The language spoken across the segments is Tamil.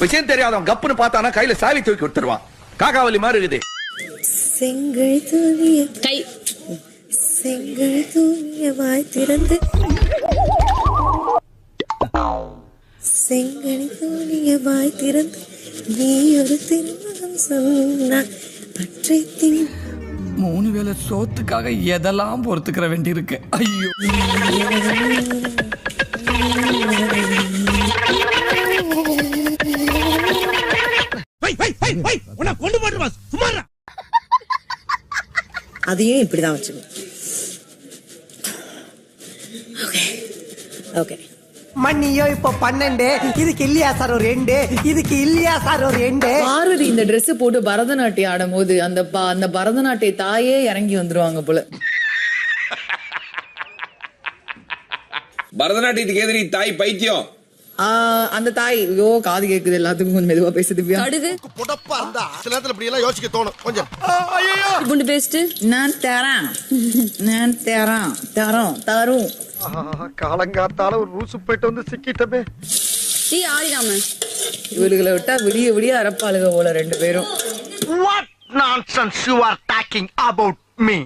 விஷயம் தெரியாதவன் கப்புன்னு பார்த்தானா கையில சாவி தூக்கி கொடுத்துருவான். காக்காவலி மாதிரி இருக்குது. செங்கல் தூவிய கை. செங்கல் தூவிய வாய் திறந்து. செங்கல் தூவிய வாய் திறந்து நீ ஒரு திருமணம் சொன்னாய் பற்றை தின் மூணு வேளை சோத்துக்காக எதெல்லாம் பொறுத்துக்கிற வேண்டியிருக்கு? ஐயோ. அதையும் இப்படிதான் வச்சுக்கணும். ஓகே ஓகே மண்ணியோ இப்போ பன்னெண்டு. இதுக்கு இல்லையா சார் ஒரு ரெண்டு? இதுக்கு இல்லையா சார் ஒரு ரெண்டு? பார்வதி இந்த Dress போட்டு பரதநாட்டியம் ஆடும்போது அந்த ப- அந்த பரதநாட்டிய தாயே இறங்கி வந்துருவாங்க போல. பரதநாட்டியத்துக்கு எதிரி தாய் பைத்தியம். ஆ, அந்த தாய் ஐயோ காது கேக்குது எல்லாத்துக்கும் கொஞ்சம் மெதுவா பேசு திவ்யா கடுகு. புடப்பா இருந்தா சில நேரத்துல இப்படி எல்லாம் யோசிக்க தோணும். கொஞ்சம். பூண்டு பேஸ்ட் நான் தரேன். நான் தரேன். தரோம் தரும். காலங்காத்தால ஒரு ரூசு போயிட்டு வந்து சிக்கிட்டமே. டீ ஆறிடாம. இவளுகளை விட்டா விடிய விடிய அரப்பாளுக போல ரெண்டு பேரும். What nonsense you are talking about me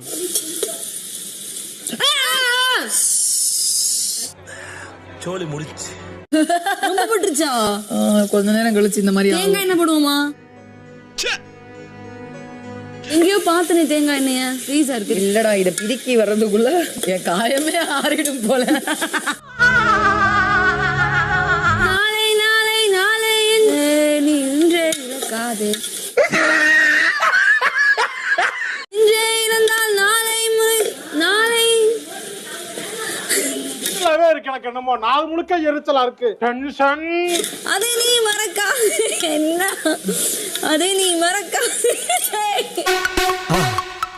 ரொம்ப போட்டுருச்சா? ஆ, கொஞ்ச நேரம் கழிச்சு இந்த மாதிரி. தேங்காய் என்ன போடுவோமா? எங்கேயோ பார்த்தனே தேங்காய் எண்ணெய? ஃப்ரீஸா இருக்கு. இல்லடா இத பிரிக்கி வர்றதுக்குள்ள என் காயமே ஆறிடும் போல. நாளை நாளை நாளை நீ இன்றே இறக்காதே. இன்றே இறந்தால் நாளை முறை நாளை. இருக்கு எனக்கு என்னமோ. நாள் முழுக்க எரிச்சலா இருக்கு. டென்ஷன் அதை நீ மறக்காதே. என்ன? அதை நீ மறக்காதே.